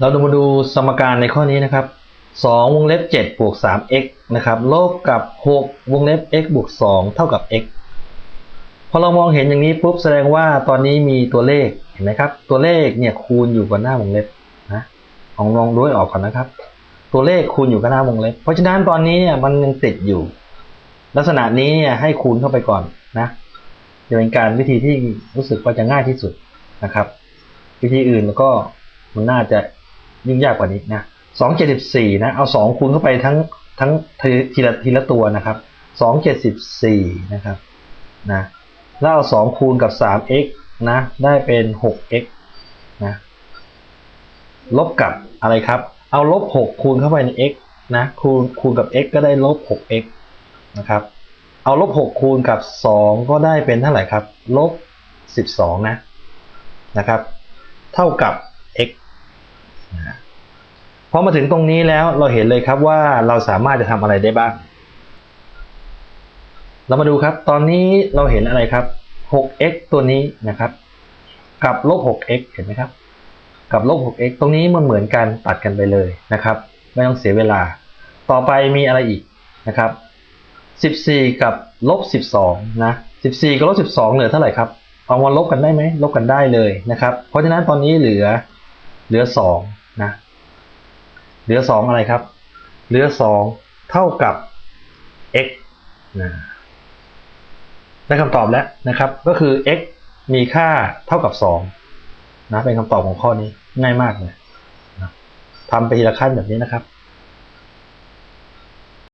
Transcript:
เราดูมาดูสมการในข้อนี้นะครับ2วงเล็บ7บวก 3x นะครับลบกับ 6 วงเล็บ x บวก 2 เท่ากับ x พอเรามองเห็นอย่างนี้ปุ๊บแสดงว่าตอนนี้มีตัวเลขเห็นไหมครับ ตัวเลขเนี่ยคูณอยู่กับหน้าวงเล็บนะลองลองด้วยออกก่อนนะครับ ตัวเลขคูณอยู่กับหน้าวงเล็บ เพราะฉะนั้นตอนนี้เนี่ยมันยังติดอยู่ ลักษณะนี้เนี่ยให้คูณเข้าไปก่อนนะจะเป็นการวิธีที่รู้สึกว่าจะง่ายที่สุดนะครับ วิธีอื่นแล้วก็มันน่าจะ ยุ่งยากกว่านี้นะสองเจ็ดสิบสี่นะ เอาสองคูณเข้าไปทั้งทั้งทีละทีละตัวนะครับสองเจ็ดสิบสี่นะครับนะแล้วเอาสองคูณกับสาม x นะ ได้เป็นหก x นะลบกับอะไรครับ เอาลบหกคูณเข้าไปใน x นะคูณคูณกับ x ก็ได้ลบหก x นะครับ เอาลบหกคูณกับสองก็ได้เป็นเท่าไหร่ครับลบสิบสองนะนะครับ เท่ากับ พอมาถึงตรงนี้แล้วเราเห็นเลยครับว่าเราสามารถจะทำอะไรได้บ้าง เรามาดูครับ ตอนนี้เราเห็นอะไรครับ 6x ตัวนี้นะครับ กับลบ 6x เห็นไหมครับ กับลบ 6x ตรงนี้มันเหมือนกันตัดกันไปเลยนะครับ ไม่ต้องเสียเวลา ต่อไปมีอะไรอีกนะครับ 14 กับลบ 12 นะ 14 กับลบ 12 เหลือเท่าไหร่ครับเอามาลบกันได้ไหมลบกันได้เลยนะครับ เพราะฉะนั้นตอนนี้เหลือเหลือ 2 นะเหลือ 2 อะไรครับ เหลือ 2 เท่ากับ x นะได้คำตอบแล้วนะครับ ก็คือ x มีค่าเท่ากับ 2 นะ เป็นคำตอบของข้อนี้ง่ายมากเลยนะทำไปทีละขั้นแบบนี้นะครับ